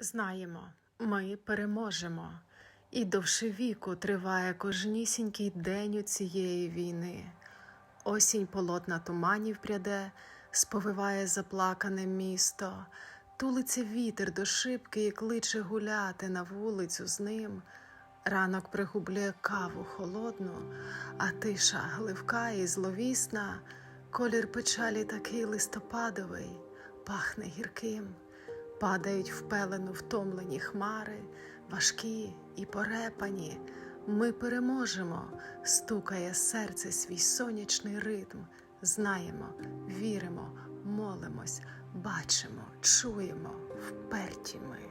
Знаємо, ми переможемо, і довше віку триває кожнісінький день у цієї війни. Осінь полотна туманів пряде, сповиває заплакане місто, тулиться вітер до шибки і кличе гуляти на вулицю з ним. Ранок пригублює каву холодну, а тиша гливка і зловісна, колір печалі такий листопадовий, пахне гірким. Падають в пелену втомлені хмари, важкі і порепані. Ми переможемо, стукає серце свій сонячний ритм. Знаємо, віримо, молимось, бачимо, чуємо, вперті ми.